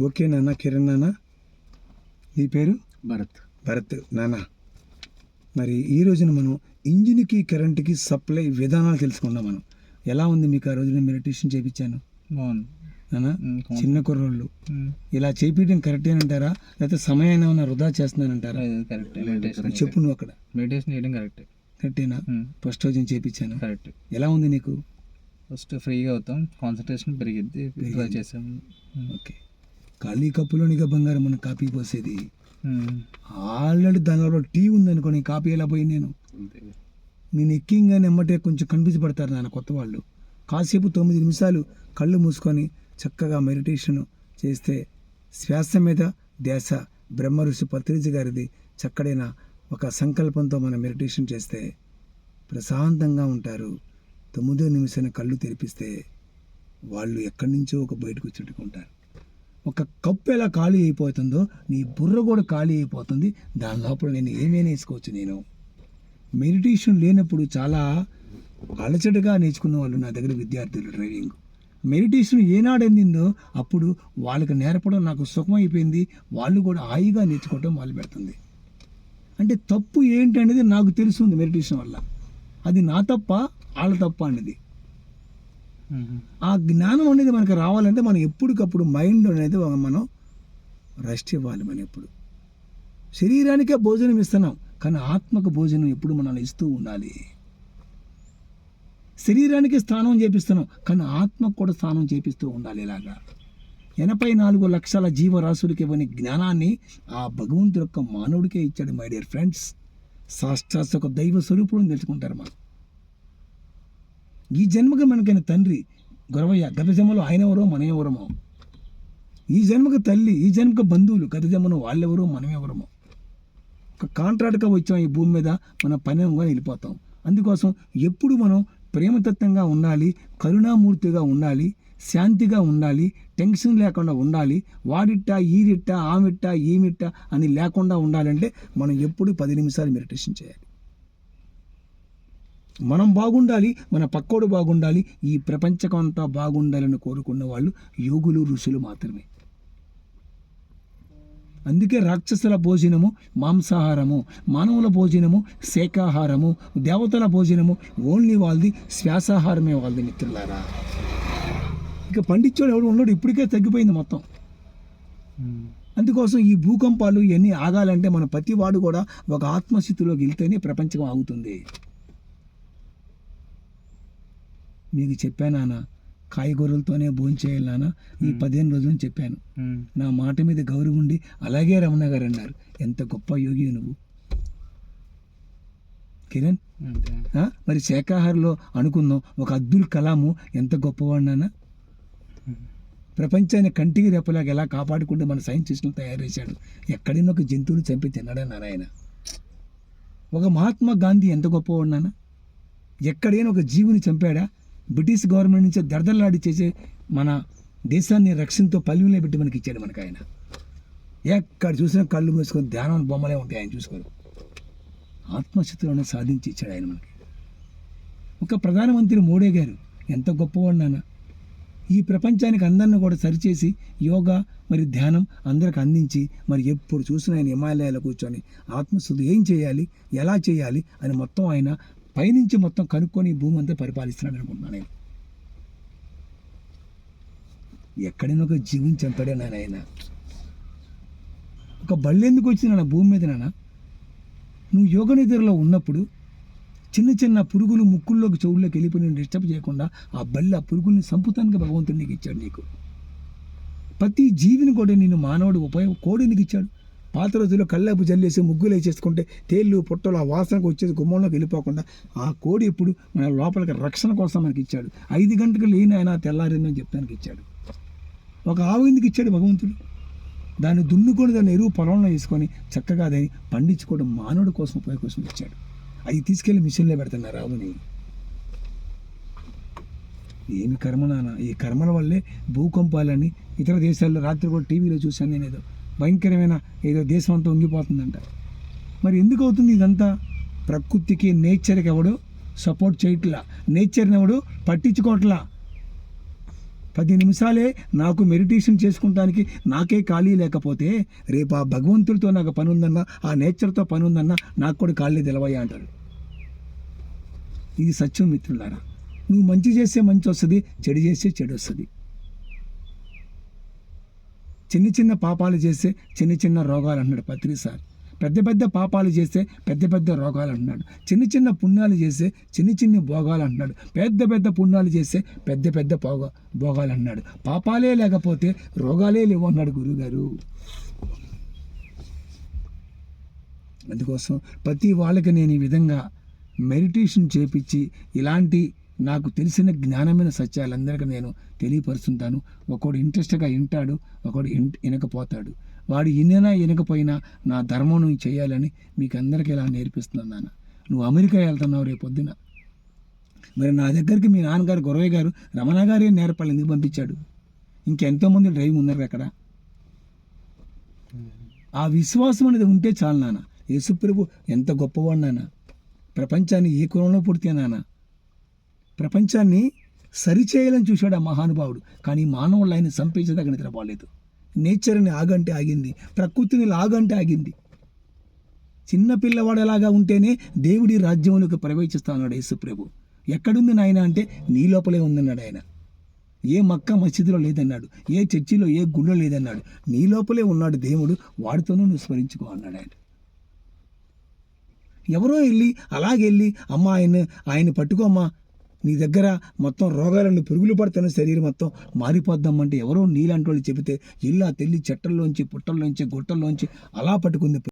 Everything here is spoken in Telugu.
ఓకే నాన్న కిరణ్ నాన్న. నీ పేరు? భరత్. భరత్ నాన్న. మరి ఈ రోజున మనం ఇంజిన్కి కరెంట్కి సప్లై విధానాలు తెలుసుకుందాం మనం. ఎలా ఉంది మీకు ఆ రోజున మెడిటేషన్ చేయించాను బాగుంది. నాన్న చిన్న కుర్రోళ్ళు. ఇలా చేపించడం కరెక్టేనంటారా లేకపోతే సమయాన్ని ఏమైనా వృధా చేస్తున్నానంటారా చెప్పు నువ్వు అక్కడ. మెడిటేషన్ చేయడం కరెక్ట్. కరెక్టేనా? ఫస్ట్ రోజు చేపించాను? కరెక్ట్. ఎలా ఉంది నీకు? ఫస్ట్ ఫ్రీగా అవుతాం. కాన్సన్ట్రేషన్ పెరిగిద్ది. ట్రై చేసాం. ఉమ్, ఓకే ఖాళీ కప్పులోనిగా బంగారం మనం కాపీ పోసేది. ఉమ్, ఆల్రెడీ దానిలో టీ ఉందనుకోని కాపీ ఎలా పోయి నేను? నేను ఎక్కింగా నెమ్మటే కొంచెం కన్ఫ్యూజ్ పడతారు నాన్న కొత్త వాళ్ళు. కాసేపు తొమ్మిది నిమిషాలు కళ్ళు మూసుకొని చక్కగా మెడిటేషన్ చేస్తే శ్వాస మీద ధ్యాస బ్రహ్మ ఋషి పత్రిజి గారిది చక్కడైన ఒక సంకల్పంతో మనం మెడిటేషన్ చేస్తే ప్రశాంతంగా ఉంటారు. తొమ్మిదో నిమిషాన్ని కళ్ళు తెరిపిస్తే వాళ్ళు ఎక్కడి నుంచో ఒక బయటకు చుట్టుకుంటారు. ఒక కప్పు ఎలా ఖాళీ అయిపోతుందో నీ బుర్ర కూడా ఖాళీ అయిపోతుంది. దాని లోపల నేను ఏమైనా వేసుకోవచ్చు నేను? మెడిటేషన్ లేనప్పుడు చాలా అలచటగా నేర్చుకున్న వాళ్ళు నా దగ్గర విద్యార్థులు డ్రైవింగ్. మెడిటేషన్ ఏనాడు అందిందో అప్పుడు వాళ్ళకి నేర్పడం నాకు సుఖమైపోయింది. వాళ్ళు కూడా హాయిగా నేర్చుకోవటం వాళ్ళు పెడుతుంది. అంటే తప్పు ఏంటి అనేది నాకు తెలుస్తుంది మెడిటేషన్ వల్ల. అది నా తప్ప వాళ్ళ తప్ప అనేది ఆ జ్ఞానం అనేది మనకు రావాలంటే మనం ఎప్పటికప్పుడు మైండ్ అనేది మనం రెస్ట్ ఇవ్వాలి మనం ఎప్పుడు. శరీరానికే భోజనం ఇస్తున్నాం కానీ ఆత్మకు భోజనం ఎప్పుడు మనం ఇస్తూ ఉండాలి. శరీరానికి స్నానం చేపిస్తున్నాం కానీ ఆత్మకు కూడా స్నానం చేపిస్తూ ఉండాలి ఇలాగా. ఎనభై నాలుగు లక్షల జీవరాశులకి ఇవ్వని జ్ఞానాన్ని ఆ భగవంతుడు యొక్క మానవుడికే ఇచ్చాడు మై డియర్ ఫ్రెండ్స్ సాక్షాత్ ఒక దైవ స్వరూపుడు తెలుసుకుంటారు మనం. ఈ జన్మకి మనకైన తండ్రి గొరవయ్య గత జన్మలో ఆయన ఎవరో మన ఎవరమో ఈ జన్మకు తల్లి ఈ జన్మకు బంధువులు గత జన్మను వాళ్ళెవరో మనం ఎవరమో ఒక కాంట్రాక్ట్గా వచ్చాం ఈ భూమి మీద మన పనిగా వెళ్ళిపోతాం అందుకోసం ఎప్పుడు మనం ప్రేమతత్వంగా ఉండాలి కరుణామూర్తిగా ఉండాలి శాంతిగా ఉండాలి టెన్షన్ లేకుండా ఉండాలి వాడిట్ట ఈరిట్ట ఆమిట్ట ఈమిట్ట అని లేకుండా ఉండాలంటే మనం ఎప్పుడు పది నిమిషాలు మెడిటేషన్ చేయాలి. మనం బాగుండాలి మన పక్కోడు బాగుండాలి ఈ ప్రపంచకం అంతా బాగుండాలని కోరుకున్న వాళ్ళు యోగులు ఋషులు మాత్రమే. అందుకే రాక్షసుల భోజనము మాంసాహారము మానవుల భోజనము శాఖాహారము దేవతల భోజనము ఓన్లీ వాళ్ళది శ్వాసాహారమే వాళ్ళది మిత్రులారా. ఇక పండించోడు ఎవడు ఉన్నాడు ఇప్పటికే తగ్గిపోయింది మొత్తం. అందుకోసం ఈ భూకంపాలు ఇవన్నీ ఆగాలంటే మన ప్రతి వాడు కూడా ఒక ఆత్మస్థితిలోకి వెళ్తేనే ప్రపంచం ఆగుతుంది. మీకు చెప్పాను నాన్న కాయగూరలతోనే భోంచేయాలి నాన్న ఈ పదిహేను రోజులు చెప్పాను. నా మాట మీద గౌరవం ఉండి అలాగే రమణ గారు అన్నారు. ఎంత గొప్ప యోగి నువ్వు. కిరణ్? మరి శాఖాహారలో అనుకుందాం ఒక అబ్దుల్ కలాము ఎంత గొప్పవాడు నాన్న. ప్రపంచాన్ని కంటికి రెప్పలాగా ఎలా కాపాడుకుంటే మన సైంటిస్టులు తయారు చేశాడు. ఎక్కడైనా ఒక జంతువుని చంపి తిన్నాడన్నారు ఆయన ఒక మహాత్మా గాంధీ ఎంత గొప్పవాడు నాన్న. ఎక్కడైనా ఒక జీవిని చంపాడా. బ్రిటిష్ గవర్నమెంట్ నుంచి దడదల్లాడి చేసే మన దేశాన్ని రక్షణతో పల్లెలో పెట్టి మనకి ఇచ్చాడు మనకు ఆయన ఎక్కడ చూసినా కళ్ళు మూసుకొని ధ్యానం బొమ్మలే ఉంటాయి ఆయన చూసుకోరు. ఆత్మశక్తిలోనే సాధించి ఇచ్చాడు ఆయన మనకి. ఒక ప్రధానమంత్రి మోడీ గారు ఎంత గొప్పవాడు నాన్న. ఈ ప్రపంచానికి అందరిని కూడా సరిచేసి యోగా మరి ధ్యానం అందరికి అందించి మరి ఎప్పుడు చూసినా ఆయన హిమాలయాలో కూర్చొని ఆత్మశుద్ధి ఏం చేయాలి ఎలా చేయాలి అని మొత్తం ఆయన పైనుంచి మొత్తం కనుక్కొని భూమి అంతా పరిపాలిస్తున్నాడు అనుకుంటున్నాను నేను. ఎక్కడైనా ఒక జీవిని చంపాడే నాన్న ఆయన? ఒక బళ్ళు ఎందుకు వచ్చింది నా భూమి మీద నాన్న? నువ్వు యోగ నిద్రలో ఉన్నప్పుడు చిన్న చిన్న పురుగులు ముక్కుల్లోకి చెవుల్లోకి వెళ్ళిపోయి డిస్టర్బ్ చేయకుండా ఆ బళ్ళు ఆ పురుగుల్ని సంపుతానికి భగవంతుడు నీకు ఇచ్చాడు నీకు. ప్రతి జీవిని కూడా నేను మానవుడు ఉపయోగ కోడి ఎందుకు ఇచ్చాడు? పాత రోజుల్లో కళ్ళపు జల్లేసి ముగ్గులు వేసేసుకుంటే తేళ్ళు పుట్టలు ఆ వాసనకు వచ్చేసి గుమ్మంలోకి వెళ్ళిపోకుండా ఆ కోడి ఇప్పుడు మన లోపలికి రక్షణ కోసం మనకి ఇచ్చాడు. ఐదు గంటలకు లేని ఆయన తెల్లారిందని చెప్తానికి ఇచ్చాడు. ఒక ఆవు ఎందుకు ఇచ్చాడు భగవంతుడు? దాన్ని దున్నుకొని దాన్ని ఎరువు పొలంలో వేసుకొని చక్కగా దాన్ని పండించుకోవడం మానవుడి కోసం ఉపయోగ కోసం ఇచ్చాడు. అవి తీసుకెళ్ళి మిషన్లో పెడుతున్నారు ఆవుని. ఏమి కర్మ నాన్న? ఈ కర్మల వల్లే భూకంపాలని ఇతర దేశాల్లో రాత్రి కూడా టీవీలో చూశాను నేను ఏదో. భయంకరమైన ఏదో దేశం అంతా ఉంగిపోతుందంట. మరి ఎందుకు అవుతుంది ఇదంతా? ప్రకృతికి నేచర్కి ఎవడు సపోర్ట్ చేయట్లా? నేచర్ని ఎవడు పట్టించుకోవట్లా పది నిమిషాలే నాకు మెడిటేషన్ చేసుకుంటానికి నాకే ఖాళీ లేకపోతే రేపు ఆ భగవంతుడితో నాకు పని ఉందన్నా ఆ నేచర్తో పని ఉందన్నా నాకు కూడా ఖాళీ తెలవయ్యా అంటారు ఇది సత్యం మిత్రులారా. నువ్వు మంచి చేస్తే మంచి వస్తుంది చెడు చేస్తే చెడు వస్తుంది చిన్న చిన్న పాపాలు చేస్తే చిన్న చిన్న రోగాలు అన్నాడు పత్రి సార్. పెద్ద పెద్ద పాపాలు చేస్తే పెద్ద పెద్ద రోగాలు అంటున్నాడు. చిన్న చిన్న పుణ్యాలు చేస్తే చిన్న చిన్న భోగాలు అంటున్నాడు. పెద్ద పెద్ద పుణ్యాలు చేస్తే పెద్ద పెద్ద భోగ భోగాలు అన్నాడు పాపాలే లేకపోతే రోగాలే లేవు అన్నాడు గురుగారు. అందుకోసం ప్రతి వాళ్ళకి నేను ఈ విధంగా మెడిటేషన్ చేపించి ఇలాంటి నాకు తెలిసిన జ్ఞానమైన సత్యాలందరికీ నేను తెలియపరుస్తుంటాను. ఒకడు ఇంట్రెస్ట్గా వింటాడు ఒకడు వినకపోతాడు. వాడు ఇన్నైనా వినకపోయినా నా ధర్మం నువ్వు చేయాలని మీకు అందరికీ ఇలా నేర్పిస్తున్నాను నాన్న. నువ్వు అమెరికా వెళ్తున్నావు రేపు పొద్దున. మరి నా దగ్గరికి మీ నాన్నగారు గొరవయ్య గారు రమణ గారే నేర్పాలి ఎందుకు పంపించాడు? ఇంకెంతోమంది డ్రైవింగ్ ఉన్నారు అక్కడ. ఆ విశ్వాసం అనేది ఉంటే చాలు నాన్న. యేసుప్రభు ఎంత గొప్పవాడు నాన్న. ప్రపంచాన్ని ఏ కులంలో పుడితే నాన్న. ప్రపంచాన్ని సరిచేయాలని చూశాడు ఆ మహానుభావుడు. కానీ మానవులు ఆయన చంపేసేదాకా నిద్రపోలేదు నేచర్ని ఆగంటే ఆగింది. ప్రకృతిని లాగంటే ఆగింది. చిన్న పిల్లవాడు ఎలాగా ఉంటేనే దేవుడి రాజ్యంలోకి ప్రవేశిస్తాడు యేసుప్రభు. ఎక్కడుంది నాయన అంటే నీ లోపలే ఉందన్నాడు ఆయన. ఏ మక్క మసీదులో లేదన్నాడు. ఏ చర్చిలో ఏ గుళ్ళో లేదన్నాడు. నీ లోపలే ఉన్నాడు దేవుడు. వాడితోనూ నువ్వు స్మరించుకో అన్నాడు ఆయన. ఎవరో వెళ్ళి అలాగెళ్ళి అమ్మ ఆయన ఆయన పట్టుకోమ్మా నీ దగ్గర మొత్తం రోగాలను పురుగులు పడుతున్న శరీరం మొత్తం మారిపోద్దామంటే ఎవరో నీలాంటి వాళ్ళు చెబితే ఇల్లా తెల్లి చెట్టల్లోంచి పుట్టల్లోంచి గుట్టల్లోంచి అలా పట్టుకుంది.